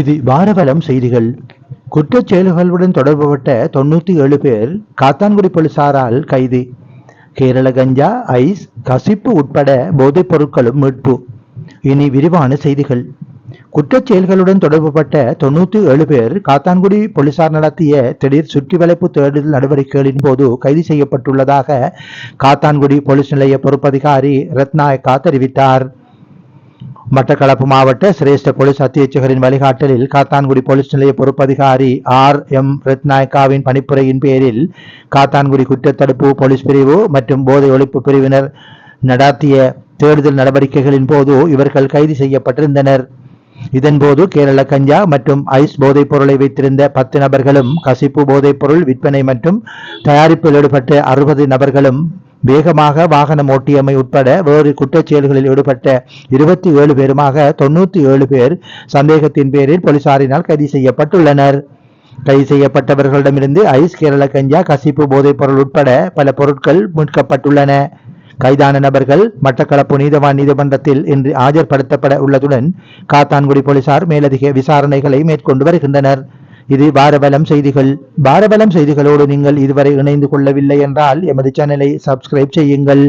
இது வாரவலம் செய்திகள். குற்றச் செயல்களுடன் தொடர்புபட்ட தொண்ணூத்தி ஏழு பேர் காத்தான்குடி போலீசாரால் கைது. கேரள கஞ்சா ஐஸ் கசிப்பு உட்பட போதைப் பொருட்களும் மீட்பு. இனி விரிவான செய்திகள். குற்றச் செயல்களுடன் தொடர்புபட்ட தொண்ணூத்தி ஏழு பேர் காத்தான்குடி போலீசார் நடத்திய திடீர் சுற்றி வளைப்பு தேடுதல் நடவடிக்கைகளின் போது கைது செய்யப்பட்டுள்ளதாக காத்தான்குடி போலீஸ் நிலைய பொறுப்பதிகாரி ரத்நாயக்கா தெரிவித்தார். மட்டக்களப்பு மாவட்ட சிரேஷ்ட போலீஸ் அத்தியட்சகரின் வழிகாட்டலில் காத்தான்குடி போலீஸ் நிலைய பொறுப்பதிகாரி ஆர் எம் ரத்நாயக்காவின் பணிப்புரையின் பேரில் காத்தான்குடி குற்றத்தடுப்பு போலீஸ் பிரிவு மற்றும் போதை ஒழிப்பு பிரிவினர் நடாத்திய தேடுதல் நடவடிக்கைகளின் போது இவர்கள் கைது செய்யப்பட்டிருந்தனர். இதன்போது கேரள கஞ்சா மற்றும் ஐஸ் போதைப் பொருளை வைத்திருந்த பத்து நபர்களும் கசிப்பு போதைப் பொருள் விற்பனை மற்றும் தயாரிப்பில் ஈடுபட்ட அறுபது நபர்களும் வேகமாக வாகனம் ஓட்டியமை உட்பட வேறு குற்றச் செயல்களில் ஈடுபட்ட இருபத்தி ஏழு பேருமாக தொண்ணூத்தி ஏழு பேர் சந்தேகத்தின் பேரில் போலீசாரினால் கைது செய்யப்பட்டுள்ளனர். கைது செய்யப்பட்டவர்களிடமிருந்து ஐஸ் கேரள கஞ்சா கசிப்பு போதைப் பொருள் உட்பட பல பொருட்கள் மீட்கப்பட்டுள்ளன. கைதான நபர்கள் மட்டக்களப்பு நீதவான் நீதிமன்றத்தில் இன்று ஆஜர்படுத்தப்பட உள்ளதுடன் காத்தான்குடி போலீசார் மேலதிக விசாரணைகளை மேற்கொண்டு வருகின்றனர். இது பாரபலம் செய்திகள். பாரபலம் செய்திகளோடு நீங்கள் இதுவரை இணைந்து கொள்ளவில்லை என்றால் எமது சேனலை சப்ஸ்கிரைப் செய்யுங்கள்.